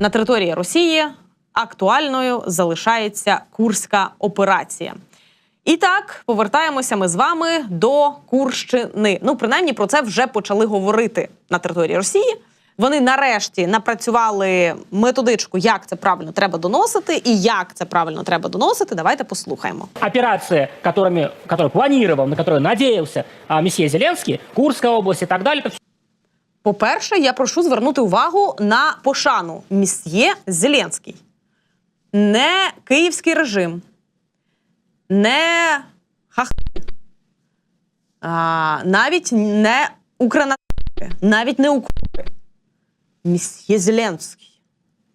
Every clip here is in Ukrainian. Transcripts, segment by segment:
на території Росії актуальною залишається Курська операція. І так, повертаємося ми з вами до Курщини. Ну, принаймні, про це вже почали говорити на території Росії. Вони нарешті напрацювали методичку, як це правильно треба доносити, і як це правильно треба доносити. Давайте послухаємо. операции, которыми, которые планировал, на которые надеялся а, месье Зеленский, Курская область и так далее, это По-перше, я прошу звернути увагу на пошану місьє Зеленський. Не київський режим, не хахи, навіть не Україна, навіть не Укропи. Місьє Зеленський.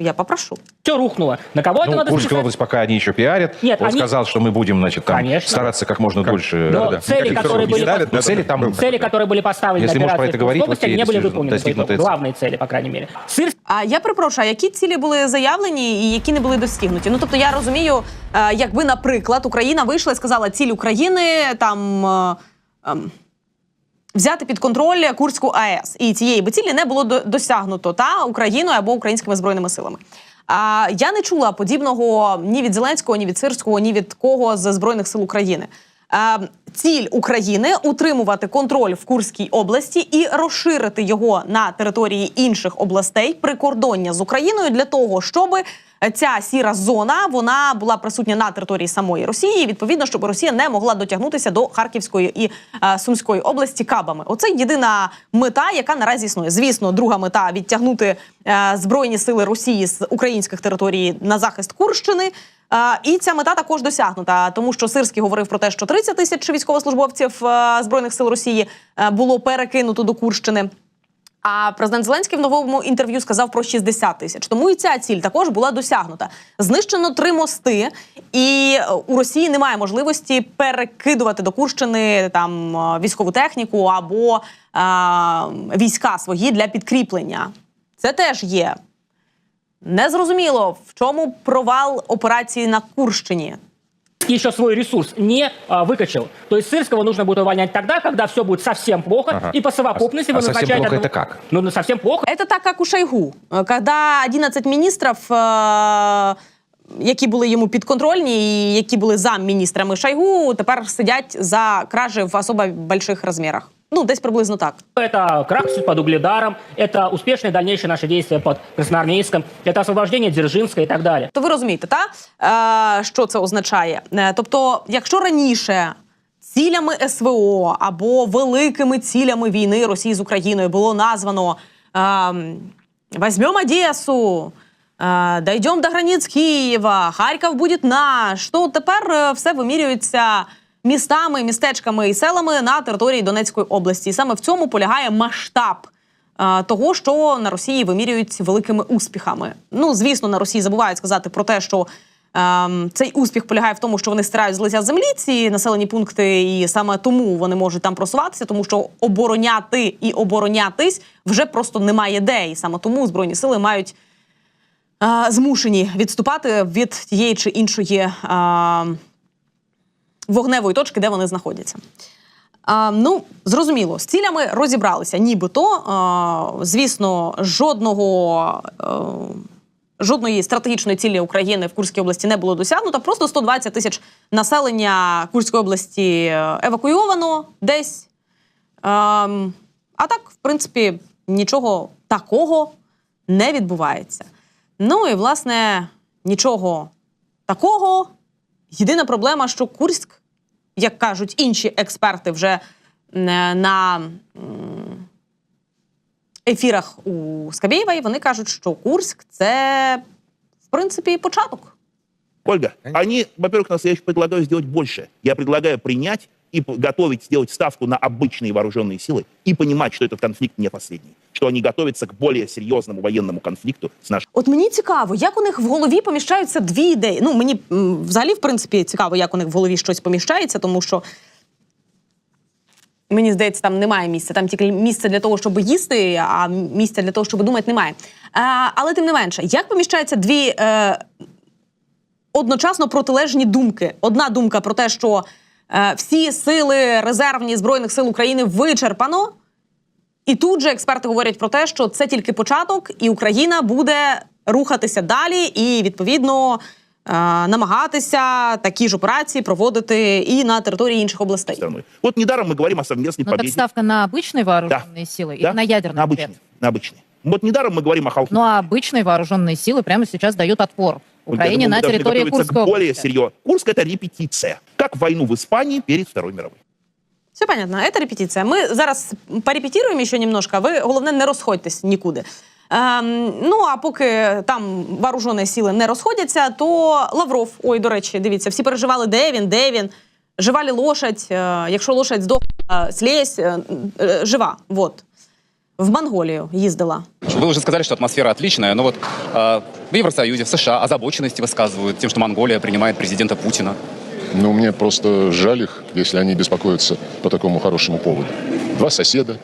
Я попрошу. все рухнуло. На кого это Ну, надо Курская списать? область пока они еще пиарят. Нет, Он они- сказал, что мы будем, значит, там Конечно. стараться как можно дольше. Но Да-да-да. цели, Никаких которые сроков не были ставят, поставлены- но цели там Цели, которые были поставлены Если на можешь про операции это говорить, в области, окей, они не были если выполнены. по достигнуты итогу. цели. Главные цели, по крайней мере. Сыр А я перепрошую, а які цілі були заявлені і які не були досягнуті? Ну тобто я розумію, е, якби, наприклад, Україна вийшла і сказала, ціль України там. е, ем, Взяти під контроль Курську АЕС і цієї би цілі не було досягнуто та Україною або українськими збройними силами. А я не чула подібного ні від Зеленського, ні від Сирського, ні від кого з збройних сил України. Ціль України утримувати контроль в Курській області і розширити його на території інших областей прикордоння з Україною для того, щоб ця сіра зона вона була присутня на території самої Росії. Відповідно, щоб Росія не могла дотягнутися до Харківської і е, Сумської області кабами. Оце єдина мета, яка наразі існує. Звісно, друга мета відтягнути е, збройні сили Росії з українських територій на захист Курщини. І ця мета також досягнута, тому що Сирський говорив про те, що 30 тисяч військовослужбовців е, збройних сил Росії е, було перекинуто до Курщини. А президент Зеленський в новому інтерв'ю сказав про 60 тисяч. Тому і ця ціль також була досягнута. Знищено три мости, і е, у Росії немає можливості перекидувати до Курщини там військову техніку або е, війська свої для підкріплення. Це теж є. Незрозуміло, в чому провал операції на Курщині. еще свой ресурс не а, выкачал. То есть Сырского нужно будет увольнять тогда, когда все будет совсем плохо, Ага. и по совокупности А- вы а совсем назначаете... плохо одну- это как? Ну, ну, совсем плохо. Это так, як у Шойгу, Е, когда 11 міністрів, е, які були йому підконтрольні, і які були замміністрами Шойгу, тепер сидять за кражі в особо больших розмірах. Ну, десь приблизно так. Это крах под Угледаром, это успешные дальнейшие наши действия под Красноармейском, это освобождение Дзержинска и так далее. То ви розумієте, та? Е, що це означає? Е, тобто, якщо раніше цілями СВО або великими цілями війни Росії з Україною було названо ем, «Возьмем Одесу», е, «Дойдем до границь Києва», «Харків буде наш», то тепер е, все вимірюється містами, містечками і селами на території Донецької області. І саме в цьому полягає масштаб е, того, що на Росії вимірюють великими успіхами. Ну, звісно, на Росії забувають сказати про те, що ем, цей успіх полягає в тому, що вони стирають з лиця землі ці населені пункти, і саме тому вони можуть там просуватися, тому що обороняти і оборонятись вже просто немає де. І саме тому збройні сили мають е, змушені відступати від тієї чи іншої е, вогневої точки, де вони знаходяться. А, ну, зрозуміло, з цілями розібралися, нібито. А, звісно, жодного. е, Жодної стратегічної цілі України в Курській області не було досягнуто. Просто 120 тисяч населення Курської області евакуйовано десь. Ем, а так, в принципі, нічого такого не відбувається. Ну і власне нічого такого. Єдина проблема, що Курськ, як кажуть інші експерти, вже е, на ефірах у Скабєєвої, вони кажуть, що Курськ це в принципі початок. Ольга, они, во-первых, нас, я еще предлагаю сделать больше. Я предлагаю принять и п- готовить, сделать ставку на обычные вооруженные силы и понимать, что этот конфликт не последний, что они готовятся к более серьезному военному конфликту с нашей От мені цікаво, як у них в голові поміщаються дві ідеї. Ну мені м, взагалі, в принципі, цікаво, як у них в голові щось поміщається, тому що. Мені здається, там немає місця. Там тільки місце для того, щоб їсти, а місця для того, щоб думати, немає. А, але тим не менше, як поміщаються дві е, одночасно протилежні думки? Одна думка про те, що е, всі сили резервні збройних сил України вичерпано, і тут же експерти говорять про те, що це тільки початок, і Україна буде рухатися далі і відповідно е, намагатися такі ж операції проводити і на території інших областей. страной. Вот недаром мы говорим о совместной Ну так победе. ставка на обычные вооруженные силы Да, или на ядерный на ответ? обычные, на обычные. Вот недаром мы говорим о Халхе. Ну а обычные вооруженные силы прямо сейчас дают отпор Украине Я думаю, на мы должны территории готовиться Курской к более области. серьезно. Курск это репетиция. Как войну в Испании перед Второй мировой. Все понятно, это репетиція. Ми зараз порепетируємо ще немножко, а ви головне не розходьтесь нікуди. Ем, ну а поки там вооружені сили не розходяться, то Лавров, ой, до речі, дивіться, всі переживали, де він, де він. Жива ли лошадь? Е, якщо лошадь здохла, слізь, е, е, жива. Вот. В Монголію їздила. Вы уже сказали, что атмосфера отличная, но вот э, в Евросоюзе, в США озабоченности высказывают тем, что Монголия принимает президента Путина. Ну, мне просто жаль их, если они беспокоятся по такому хорошему поводу. Два соседа,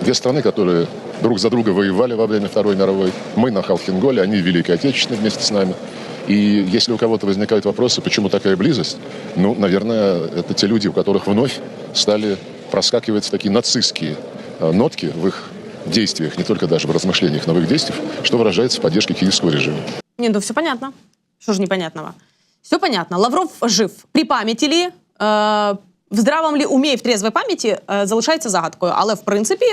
две страны, которые друг за друга воевали во время Второй мировой. Мы на Халхинголе, они Великой Отечественной вместе с нами. И если у кого-то возникают вопросы, почему такая близость, ну, наверное, это те люди, у которых вновь стали проскакивать такие нацистские э, нотки в их действиях, не только даже в размышлениях, но в их действиях, что выражается в поддержке киевского режима. Ні, ну все понятно. Що ж непонятного? Все понятно. Лавров жив. При пам'яті лі, е, в здравому лі умі і в трезвій пам'яті е, залишається загадкою. Але в принципі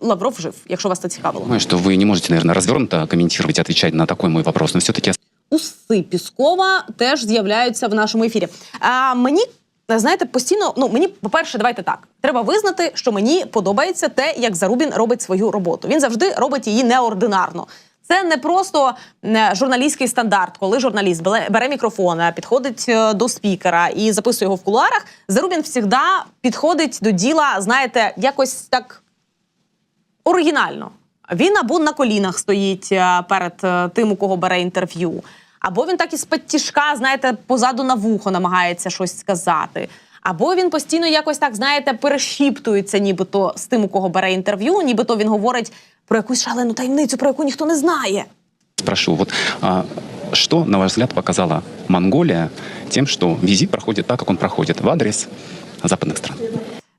Лавров жив, якщо вас це цікавило. Понимаю, что вы не можете, наверное, развернуто комментировать, отвечать на такой мой вопрос, но все-таки Уси Піскова теж з'являються в нашому ефірі. А мені. Знаєте, постійно, ну мені, по-перше, давайте так. Треба визнати, що мені подобається те, як Зарубін робить свою роботу. Він завжди робить її неординарно. Це не просто е, журналістський стандарт, коли журналіст бере, мікрофон, е, підходить е, до спікера і записує його в кулуарах. Зарубін завжди підходить до діла, знаєте, якось так оригінально. Він або на колінах стоїть перед тим, у кого бере інтерв'ю, або він так із тяжка, знаєте, позаду на вухо намагається щось сказати. Або він постійно якось так, знаєте, перешіптується, нібито з тим, у кого бере інтерв'ю, нібито він говорить про якусь шалену таємницю, про яку ніхто не знає. спрошу, вот а, что, на ваш взгляд, показала Монголия тем, что визит проходит так, как он проходит, в адрес западных стран?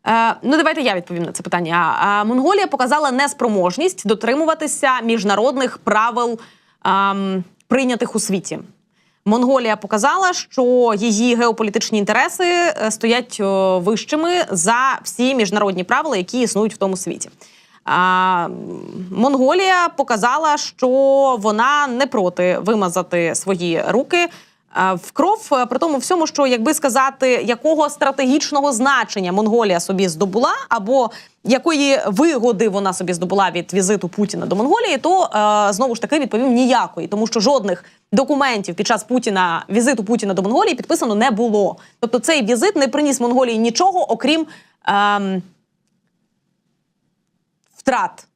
Е, ну, давайте я відповім на це питання. Монголія показала неспроможність дотримуватися міжнародних правил, ем, прийнятих у світі. Монголія показала, що її геополітичні інтереси е, стоять вищими за всі міжнародні правила, які існують в тому світі. А, Монголія показала, що вона не проти вимазати свої руки е, в кров, при тому всьому, що якби сказати, якого стратегічного значення Монголія собі здобула, або якої вигоди вона собі здобула від візиту Путіна до Монголії, то е, знову ж таки відповім ніякої, тому що жодних документів під час Путіна візиту Путіна до Монголії підписано не було. Тобто цей візит не приніс Монголії нічого, окрім ем, втрат.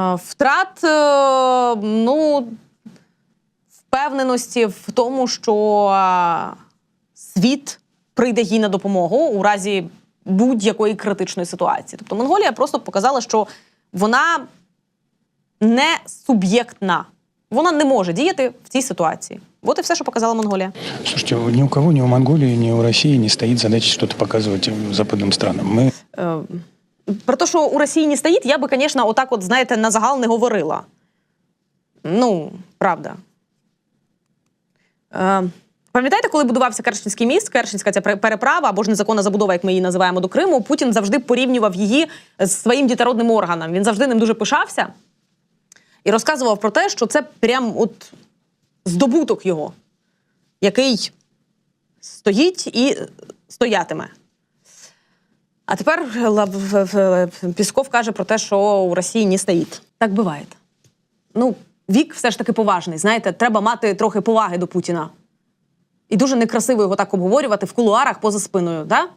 Е, Втрат, е, ну, впевненості в тому, що е, світ прийде їй на допомогу у разі будь-якої критичної ситуації. Тобто Монголія просто показала, що вона не суб'єктна. Вона не може діяти в цій ситуації. От і все, що показала Монголія. Слушайте, ни у кого, ни у Монголии, ни у России не стоит задача что-то показывать э, западным странам. Мы Е, Про те, що у Росії не стоїть, я би, звісно, отак, от, знаєте, на загал не говорила. Ну, правда. Е, Пам'ятаєте, коли будувався Керченський міст, Керченська ця переправа або ж незаконна забудова, як ми її називаємо до Криму, Путін завжди порівнював її з своїм дітородним органом. Він завжди ним дуже пишався і розказував про те, що це прям от здобуток його, який стоїть і стоятиме. А тепер Пісков каже про те, що у Росії не стоїть. Так буває. Ну, вік все ж таки поважний. Знаєте, треба мати трохи поваги до Путіна. І дуже некрасиво його так обговорювати в кулуарах поза спиною, да?